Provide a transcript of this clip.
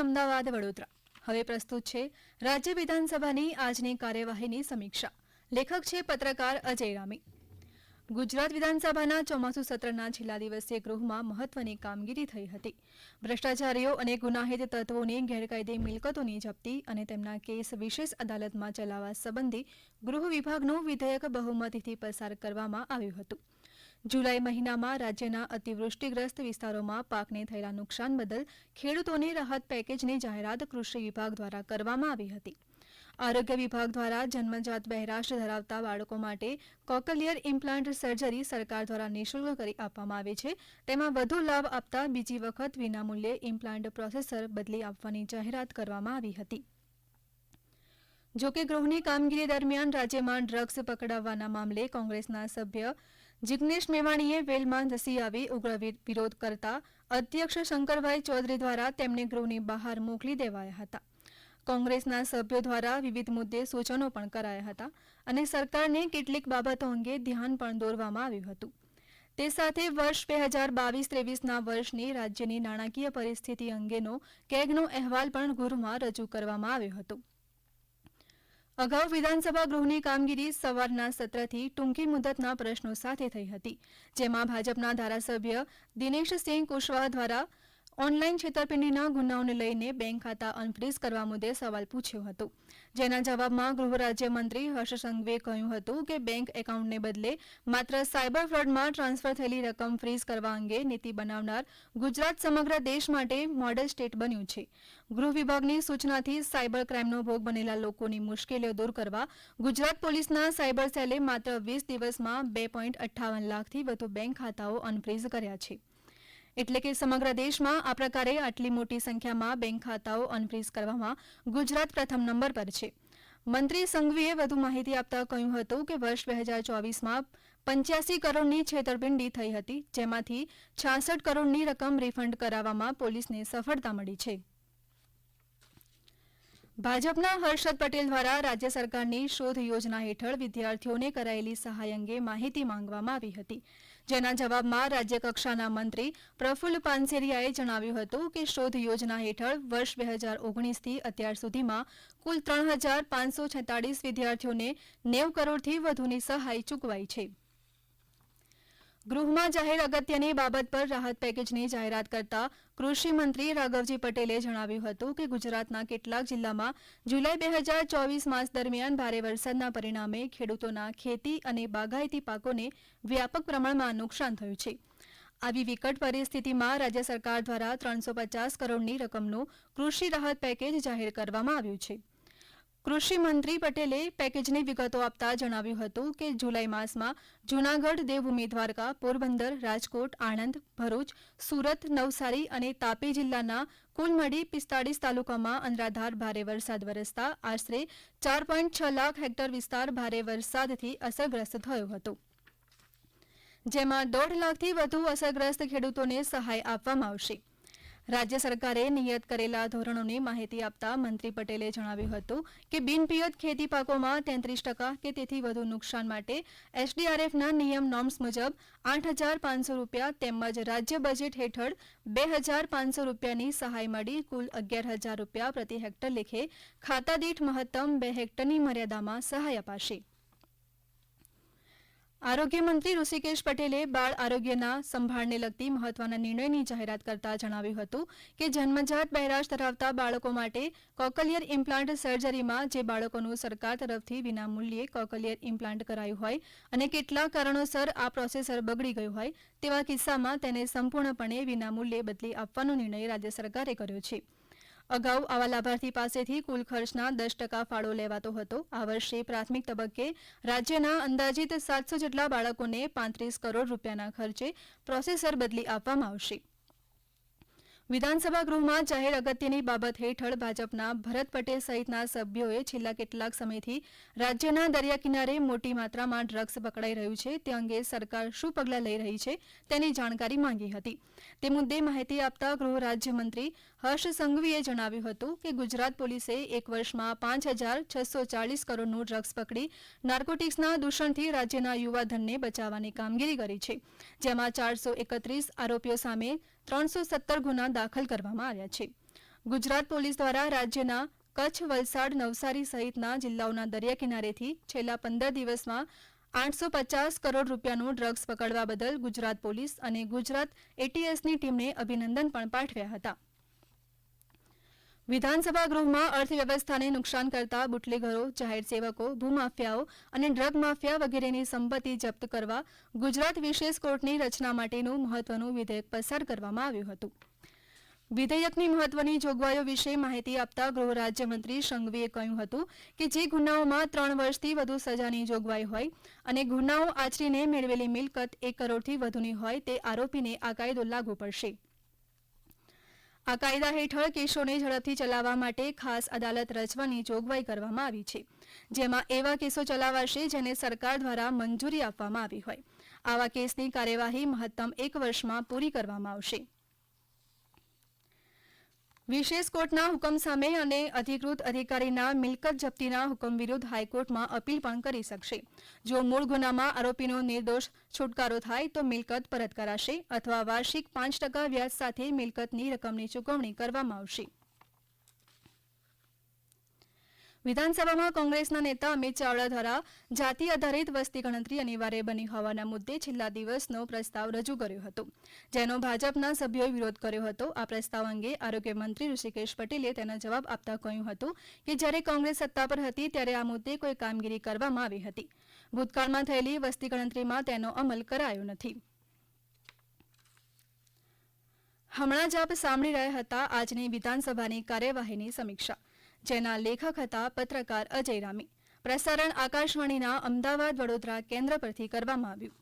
અમદાવાદ, વડોદરા. હવે પ્રસ્તુત છે રાજ્ય વિધાનસભાની આજની કાર્યવાહીની સમીક્ષા. લેખક છે પત્રકાર અજય રામી. ગુજરાત વિધાનસભાના ચોમાસુ સત્રના છેલ્લા દિવસે ગૃહમાં મહત્વની કામગીરી થઈ હતી. ભ્રષ્ટાચારીઓ અને ગુનાહિત તત્વોની ગેરકાયદે મિલકતોની જપ્તી અને તેમના કેસ વિશેષ અદાલતમાં ચલાવવા સંબંધી ગૃહ વિભાગનું વિધેયક બહુમતીથી પસાર કરવામાં આવ્યું હતું. જુલાઈ મહિનામાં રાજ્યના અતિવૃષ્ટિગ્રસ્ત વિસ્તારોમાં પાકને થયેલા નુકસાન બદલ ખેડૂતોને રાહત પેકેજની જાહેરાત કૃષિ વિભાગ દ્વારા કરવામાં આવી હતી. આરોગ્ય વિભાગ દ્વારા જન્મજાત બહેરાશ ધરાવતા બાળકો માટે કોકલિયર ઇમ્પ્લાન્ટ સર્જરી સરકાર દ્વારા નિઃશુલ્ક કરી આપવામાં આવે છે. તેમાં વધુ લાભ આપતા બીજી વખત વિનામૂલ્યે ઇમ્પ્લાન્ટ પ્રોસેસર બદલી આપવાની જાહેરાત કરવામાં આવી હતી. જોકે ગૃહની કામગીરી દરમિયાન રાજ્યમાં ડ્રગ્સ પકડાવવાના મામલે કોંગ્રેસના સભ્ય જિગ્નેશ મેવાણીએ વેલમાં ધસી આવી ઉગ્ર વિરોધ કરતા અધ્યક્ષ શંકરભાઈ ચૌધરી દ્વારા તેમને ગૃહની બહાર મોકલી દેવાયા હતા. કોંગ્રેસના સભ્યો દ્વારા વિવિધ મુદ્દે સૂચનો પણ કરાયા હતા અને સરકારને કેટલીક બાબતો અંગે ધ્યાન પણ દોરવામાં આવ્યું હતું. તે સાથે વર્ષ બે હજાર બાવીસ ત્રેવીસના વર્ષની રાજ્યની નાણાકીય પરિસ્થિતિ અંગેનો કેગનો અહેવાલ પણ ગૃહમાં રજૂ કરવામાં આવ્યો હતો. અગાઉ વિધાનસભા ગૃહની કામગીરી સવારના સત્રથી ટૂંકી મુદતના પ્રશ્નો સાથે થઈ હતી, જેમાં ભાજપના ધારાસભ્ય દિનેશસિંહ કુશવાહ દ્વારા ઓનલાઈન છેતરપિંડીના ગુનાઓને લઈને બેંક ખાતા અનફ્રીઝ કરવા મુદ્દે સવાલ પૂછ્યો હતો. જેના જવાબમાં ગૃહ રાજ્યમંત્રી હર્ષ સંઘવીએ કહ્યું હતું કે બેંક એકાઉન્ટને બદલે માત્ર સાયબર ફ્રોડમાં ટ્રાન્સફર થયેલી રકમ ફ્રીઝ કરવા અંગે નીતિ બનાવનાર ગુજરાત સમગ્ર દેશ માટે મોડેલ સ્ટેટ બન્યું છે. ગૃહ વિભાગની સૂચનાથી સાયબર ક્રાઇમનો ભોગ બનેલા લોકોની મુશ્કેલીઓ દૂર કરવા ગુજરાત પોલીસના સાયબર સેલે માત્ર વીસ દિવસમાં બે પોઈન્ટ અઠ્ઠાવન લાખથી વધુ બેંક ખાતાઓ અનફ્રીઝ કર્યા છે. એટલે કે સમગ્ર દેશમાં આ પ્રકારે આટલી મોટી સંખ્યામાં બેંક ખાતાઓ અનફ્રીઝ કરવામાં ગુજરાત પ્રથમ નંબર પર છે. મંત્રી સંઘવીએ વધુ માહિતી આપતા કહ્યું હતું કે વર્ષ બે હજાર ચોવીસમાં પંચ્યાસી કરોડની છેતરપિંડી થઈ હતી, જેમાંથી છાસઠ કરોડની રકમ રિફંડ કરાવવામાં પોલીસને સફળતા મળી છે. ભાજપના હર્ષદ પટેલ દ્વારા રાજ્ય સરકારની શોધ યોજના હેઠળ વિદ્યાર્થીઓને કરાયેલી સહાય અંગે માહિતી માંગવામાં આવી હતી. જેના જવાબમાં રાજ્યકક્ષાના મંત્રી પ્રફુલ્લ પાનસેરિયાએ જણાવ્યું હતું કે શોધ યોજના હેઠળ વર્ષ બે હજાર ઓગણીસથી અત્યાર સુધીમાં કુલ ત્રણ હજાર પાંચસો છેતાળીસ વિદ્યાર્થીઓને નેવ કરોડથી વધુની સહાય ચૂકવાઈ છે. ગૃહમાં જાહેર અગત્યની બાબત પર રાહત પેકેજની જાહેરાત કરતા કૃષિ મંત્રી રાઘવજી પટેલે જણાવ્યું હતું કે ગુજરાતના કેટલાક જિલ્લામાં જુલાઈ બે હજાર ચોવીસ માસ દરમિયાન ભારે વરસાદના પરિણામે ખેડૂતોના ખેતી અને બાગાયતી પાકોને વ્યાપક પ્રમાણમાં નુકસાન થયું છે. આવી વિકટ પરિસ્થિતિમાં રાજ્ય સરકાર દ્વારા ત્રણસો પચાસ કરોડની રકમનું કૃષિ રાહત પેકેજ જાહેર કરવામાં આવ્યું છે. કૃષિ મંત્રી પટેલે પેકેજની વિગતો આપતા જણાવ્યું હતું કે જુલાઈ માસમાં જૂનાગઢ દેવભૂમિ દ્વારકા પોરબંદર, રાજકોટ, આણંદ, ભરૂચ, સુરત, નવસારી અને તાપી જિલ્લાના કુલ મળી પિસ્તાળીસ તાલુકામાં અનરાધાર ભારે વરસાદ વરસતા આશરે ચાર પોઈન્ટ છ લાખ હેક્ટર વિસ્તાર ભારે વરસાદથી અસરગ્રસ્ત થયો હતો. જેમાં દોઢ લાખથી વધુ અસરગ્રસ્ત ખેડૂતોને સહાય આપવામાં આવશે. રાજ્ય સરકારે નિયત કરેલા ધોરણોની માહિતી આપતા મંત્રી પટેલે જણાવ્યું હતું કે બિનપિયત ખેતી પાકોમાં તેત્રીસ ટકા કે તેથી વધુ નુકસાન માટે એસડીઆરએફના નિયમ નોર્મ્સ મુજબ આઠ હજાર પાંચસો રૂપિયા તેમજ રાજ્ય બજેટ હેઠળ બે હજાર પાંચસો રૂપિયાની સહાય મળી કુલ અગિયાર હજાર રૂપિયા પ્રતિ હેક્ટર લેખે ખાતાદીઠ મહત્તમ બે હેક્ટરની મર્યાદામાં સહાય અપાશે. આરોગ્ય મંત્રી ઋષિકેશ પટેલે બાળ આરોગ્યના સંભાળને લગતી મહત્વના નિર્ણયની જાહેરાત કરતા જણાવ્યું હતું કે જન્મજાત બહેરાશ ધરાવતા બાળકો માટે કોકલિયર ઇમ્પ્લાન્ટ સર્જરીમાં જે બાળકોનું સરકાર તરફથી વિનામૂલ્યે કોકલિયર ઇમ્પ્લાન્ટ કરાયું હોય અને કેટલાક કારણોસર આ પ્રોસેસર બગડી ગયું હોય તેવા કિસ્સામાં તેને સંપૂર્ણપણે વિનામૂલ્યે બદલી આપવાનો નિર્ણય રાજ્ય સરકારે કર્યો છે. અગાઉ આવા લાભાર્થી પાસેથી કુલ ખર્ચના દસ ટકા ફાળો લેવાતો હતો. આ વર્ષે પ્રાથમિક તબક્કે રાજ્યના અંદાજિત સાતસો જેટલા બાળકોને પાંત્રીસ કરોડ રૂપિયાના ખર્ચે પ્રોસેસર બદલી આપવામાં આવશે. વિધાનસભા ગૃહમાં જાહેર અગત્યની બાબત હેઠળ ભાજપના ભરત પટેલ સહિતના સભ્યોએ છેલ્લા કેટલાક સમયથી રાજ્યના દરિયા કિનારે મોટી માત્રામાં ડ્રગ્સ પકડાઈ રહ્યું છે. તે અંગે સરકાર શું પગલાં લઈ રહી છે તેની જાણકારી માંગી હતી. તે મુદ્દે માહિતી આપતા ગૃહ રાજ્યમંત્રી હર્ષ સંઘવીએ જણાવ્યું હતું કે ગુજરાત પોલીસે એક વર્ષમાં પાંચ હજાર છસો ચાલીસ કરોડનું ડ્રગ્સ પકડી નાર્કોટિક્સના દૂષણથી રાજ્યના યુવાધનને બચાવવાની કામગીરી કરી છે, જેમાં ચારસો એકત્રીસ આરોપીઓ સામે ત્રણસો સત્તર ગુના દાખલ કરવામાં આવ્યા છે. ગુજરાત પોલીસ દ્વારા રાજ્યના કચ્છ, વલસાડ, નવસારી સહિતના જિલ્લાઓના દરિયા કિનારેથી છેલ્લા પંદર દિવસમાં આઠસો પચાસ કરોડ રૂપિયાનું ડ્રગ્સ પકડવા બદલ ગુજરાત પોલીસ અને ગુજરાત એટીએસની ટીમને અભિનંદન પણ પાઠવ્યા હતા. વિધાનસભા ગૃહમાં અર્થવ્યવસ્થાને નુકસાન કરતા બુટલેગરો, જાહેર સેવકો, ભૂમાફિયાઓ અને ડ્રગ માફિયા વગેરેની સંપત્તિ જપ્ત કરવા ગુજરાત વિશેષ કોર્ટની રચના માટેનું મહત્વનું વિધેયક પસાર કરવામાં આવ્યું હતું. વિધેયકની મહત્વની જોગવાઈઓ વિશે માહિતી આપતા ગૃહ રાજ્યમંત્રી સંઘવીએ કહ્યું હતું કે જે ગુનાઓમાં ત્રણ વર્ષથી વધુ સજાની જોગવાઈ હોય અને ગુનાઓ આચરીને મેળવેલી મિલકત એક કરોડથી વધુની હોય તે આરોપીને આ કાયદો લાગુ પડશે. આ કાયદા હેઠળ કેસોને ઝડપથી ચલાવવા માટે ખાસ અદાલત રચવાની જોગવાઈ કરવામાં આવી છે. જેમાં એવા કેસો ચલાવાશે જેને સરકાર દ્વારા મંજૂરી આપવામાં આવી હોય. આવા કેસની કાર્યવાહી મહત્તમ એક વર્ષમાં પૂરી કરવામાં આવશે. વિશેષ કોર્ટના હુકમ સામે અને અધિકૃત અધિકારીના મિલકત જપ્તીના હુકમ વિરુદ્ધ હાઈકોર્ટમાં અપીલ પણ કરી શકશે. જો મૂળ ગુનામાં આરોપીનો નિર્દોષ છુટકારો થાય તો મિલકત પરત કરાશે અથવા વાર્ષિક પાંચ ટકા વ્યાજ સાથે મિલકતની રકમની ચૂકવણી કરવામાં આવશે. વિધાનસભામાં કોંગ્રેસના નેતા અમિત ચાવડા દ્વારા જાતિ આધારિત વસ્તી ગણતરી અનિવાર્ય બની હોવાના મુદ્દે છેલ્લા દિવસનો પ્રસ્તાવ રજૂ કર્યો હતો, જેનો ભાજપના સભ્યોએ વિરોધ કર્યો હતો. આ પ્રસ્તાવ અંગે આરોગ્ય મંત્રી ઋષિકેશ પટેલે તેનો જવાબ આપતા કહ્યું હતું કે જ્યારે કોંગ્રેસ સત્તા પર હતી ત્યારે આ મુદ્દે કોઈ કામગીરી કરવામાં આવી હતી. ભૂતકાળમાં થયેલી વસ્તી ગણતરીમાં તેનો અમલ કરાયો નથી. હમણાં જ આપ સાંભળી રહ્યા હતા આજની વિધાનસભાની કાર્યવાહીની સમીક્ષા. જેના લેખક હતા પત્રકાર અજય રામી. પ્રસારણ આકાશવાણીના અમદાવાદ વડોદરા કેન્દ્ર પરથી કરવામાં આવ્યું.